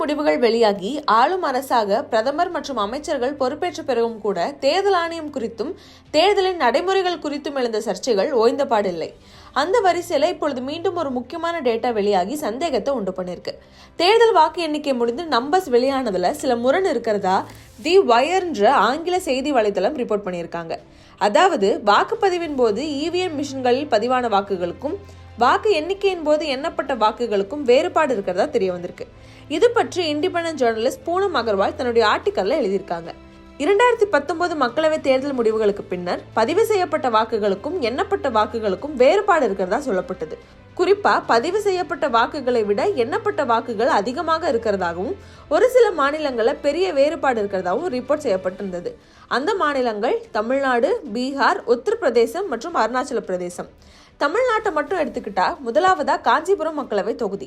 முடிவுகள் வெளியாகி ஆளும் அரசாக பிரதமர் மற்றும் அமைச்சர்கள் பொறுப்பேற்ற பிறகும் கூட தேர்தல் ஆணையம் குறித்தும் தேர்தலின் நடைமுறைகள் குறித்தும் எழுந்த சர்ச்சைகள் ஓய்ந்த பாடில்லை. அந்த வரிசையில் இப்பொழுது மீண்டும் ஒரு முக்கியமான டேட்டா வெளியாகி சந்தேகத்தை உண்டு பண்ணிருக்கு. தேர்தல் வாக்கு எண்ணிக்கை முடிந்து நம்பர்ஸ் வெளியானதுல சில முரண் இருக்கிறதா? தி வயர்ன்ற ஆங்கில செய்தி வலைதளம் ரிப்போர்ட் பண்ணியிருக்காங்க. அதாவது வாக்குப்பதிவின் போது இவிஎம் மிஷின்களில் பதிவான வாக்குகளுக்கும் வாக்கு எண்ணிக்கையின் போது எண்ணப்பட்ட வாக்குகளுக்கும் வேறுபாடு இருக்கிறதா தெரிய வந்திருக்கு. இது பற்றி இண்டிபெண்டன்ட் ஜேர்னலிஸ்ட் பூனம் அகர்வால் தன்னுடைய ஆர்டிக்கல்ல எழுதியிருக்காங்க. இரண்டாயிரத்தி பத்தொன்பது மக்களவைத் தேர்தல் முடிவுகளுக்கு பின்னர் பதிவு செய்யப்பட்ட வாக்குகளுக்கும் எண்ணப்பட்ட வாக்குகளுக்கும் வேறுபாடு இருக்கிறதா சொல்லப்பட்டது. குறிப்பா பதிவு செய்யப்பட்ட வாக்குகளை விட எண்ணப்பட்ட வாக்குகள் அதிகமாக இருக்கிறதாகவும் ஒரு சில மாநிலங்களில் பெரிய வேறுபாடு இருக்கிறதாகவும் ரிப்போர்ட் செய்யப்பட்டிருந்தது. அந்த மாநிலங்கள் தமிழ்நாடு பீகார் உத்தரப்பிரதேசம் மற்றும் அருணாச்சல பிரதேசம் தமிழ்நாட்டை மட்டும் எடுத்துக்கிட்டா முதலாவதா காஞ்சிபுரம் மக்களவை தொகுதி.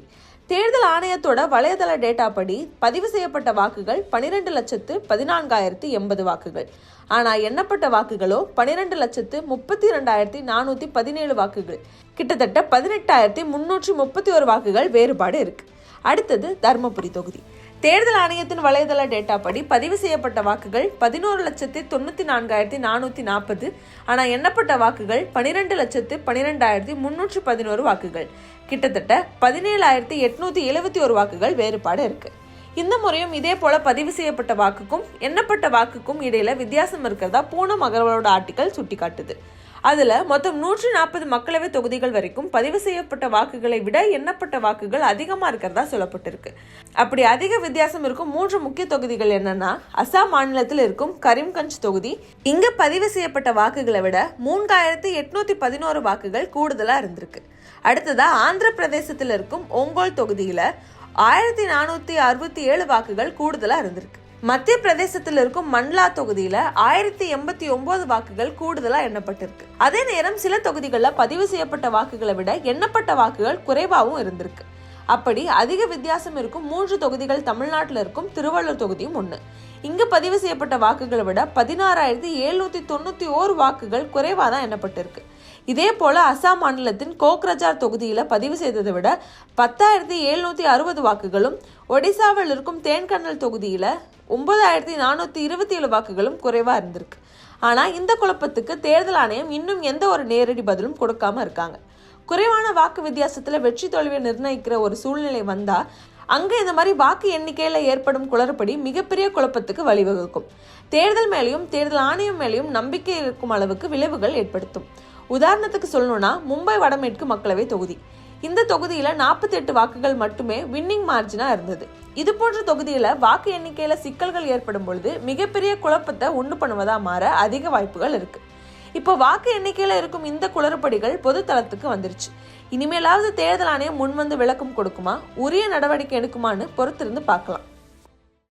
தேர்தல் ஆணையத்தோட வலைதள டேட்டா படி பதிவு செய்யப்பட்ட வாக்குகள் பனிரெண்டு லட்சத்து பதினான்காயிரத்தி எண்பது வாக்குகள். ஆனா எண்ணப்பட்ட வாக்குகளோ பனிரெண்டு லட்சத்து முப்பத்தி ரெண்டாயிரத்தி நானூத்தி பதினேழு வாக்குகள். கிட்டத்தட்ட பதினெட்டாயிரத்தி முன்னூற்றி முப்பத்தி ஒரு வாக்குகள் வேறுபாடு இருக்கு. அடுத்தது தருமபுரி தொகுதி. தேர்தல் ஆணையத்தின் வலைதள டேட்டா படி பதிவு செய்யப்பட்ட வாக்குகள் பதினோரு லட்சத்தி தொண்ணூற்றி நான்காயிரத்தி நானூற்றி நாற்பது. ஆனால் எண்ணப்பட்ட வாக்குகள் பனிரெண்டு லட்சத்து பனிரெண்டாயிரத்தி முன்னூற்றி பதினோரு வாக்குகள். கிட்டத்தட்ட பதினேழாயிரத்தி எட்நூற்றி எழுபத்தி ஒரு வாக்குகள் வேறுபாடு இருக்கு. இந்த முறையும் இதே போல பதிவு செய்யப்பட்ட வாக்குக்கும் எண்ணப்பட்ட வாக்குக்கும் இடையில வித்தியாசம் இருக்கிறதா பூனம் அகர்வாலோட ஆர்டிக்கல் சுட்டிக்காட்டுது. அதில் மொத்தம் நூற்றி நாற்பது மக்களவை தொகுதிகள் வரைக்கும் பதிவு செய்யப்பட்ட வாக்குகளை விட எண்ணப்பட்ட வாக்குகள் அதிகமாக இருக்கிறதா சொல்லப்பட்டிருக்கு. அப்படி அதிக வித்தியாசம் இருக்கும் மூன்று முக்கிய தொகுதிகள் என்னன்னா அசாம் மாநிலத்தில் இருக்கும் கரீம்கஞ்ச் தொகுதி இங்க பதிவு செய்யப்பட்ட வாக்குகளை விட மூன்றாயிரத்தி எட்நூத்தி பதினோரு வாக்குகள் கூடுதலாக இருந்திருக்கு. அடுத்ததா ஆந்திர பிரதேசத்தில் இருக்கும் ஒங்கோல் தொகுதியில் ஆயிரத்தி நானூற்றி அறுபத்தி ஏழு வாக்குகள் கூடுதலாக இருந்திருக்கு. மத்திய பிரதேசத்தில் இருக்கும் மண்லா தொகுதியில ஆயிரத்தி எண்பத்தி ஒன்பது வாக்குகள் கூடுதலா எண்ணப்பட்டிருக்கு. அதே நேரம் சில தொகுதிகளில் பதிவு செய்யப்பட்ட வாக்குகளை விட எண்ணப்பட்ட வாக்குகள் குறைவாகவும் இருந்திருக்கு. அப்படி அதிக வித்தியாசம் இருக்கும் மூன்று தொகுதிகள் தமிழ்நாட்டில் இருக்கும் திருவள்ளூர் தொகுதியும் ஒன்று இங்கு பதிவு செய்யப்பட்ட வாக்குகளை விட பதினாறாயிரத்தி எழுநூற்றி தொண்ணூற்றி ஓரு வாக்குகள் குறைவாக தான் எண்ணப்பட்டிருக்கு. இதே போல அசாம் மாநிலத்தின் கோக்ரஜார் தொகுதியில் பதிவு செய்ததை விட பத்தாயிரத்தி எழுநூற்றி அறுபது வாக்குகளும் ஒடிசாவில் இருக்கும் தேன்கண்ணல் தொகுதியில் ஒன்பதாயிரத்தி நானூற்றி இருபத்தி ஏழு வாக்குகளும் குறைவாக இருந்திருக்கு. ஆனால் இந்த குழப்பத்துக்கு தேர்தல் ஆணையம் இன்னும் எந்த ஒரு நேரடி பதிலும் கொடுக்காம இருக்காங்க. குறைவான வாக்கு வித்தியாசத்தில் வெற்றி தோல்வியை நிர்ணயிக்கிற ஒரு சூழ்நிலை வந்தால் அங்கே இந்த மாதிரி வாக்கு எண்ணிக்கையில் ஏற்படும் குளறுபடி மிகப்பெரிய குழப்பத்துக்கு வழிவகுக்கும். தேர்தல் மேலேயும் தேர்தல் ஆணையம் மேலேயும் நம்பிக்கை இருக்கும் அளவுக்கு விளைவுகள் ஏற்படுத்தும். உதாரணத்துக்கு சொல்லணும்னா மும்பை வடமேற்கு மக்களவை தொகுதி. இந்த தொகுதியில் நாற்பத்தி எட்டு வாக்குகள் மட்டுமே வின்னிங் மார்ஜினாக இருந்தது. இது போன்ற தொகுதியில் வாக்கு எண்ணிக்கையில் சிக்கல்கள் ஏற்படும் பொழுது மிகப்பெரிய குழப்பத்தை உண்டு பண்ணுவதாக மாற அதிக வாய்ப்புகள் இருக்குது இப்போ வாக்கு எண்ணிக்கையில் இருக்கும் இந்த குளறுபடிகள் பொது தளத்துக்கு வந்துருச்சு. இனிமேலாவது தேர்தல் ஆணையம் முன்வந்து விளக்கம் கொடுக்குமா? உரிய நடவடிக்கை எடுக்குமான்னு பொறுத்திருந்து பார்க்கலாம்.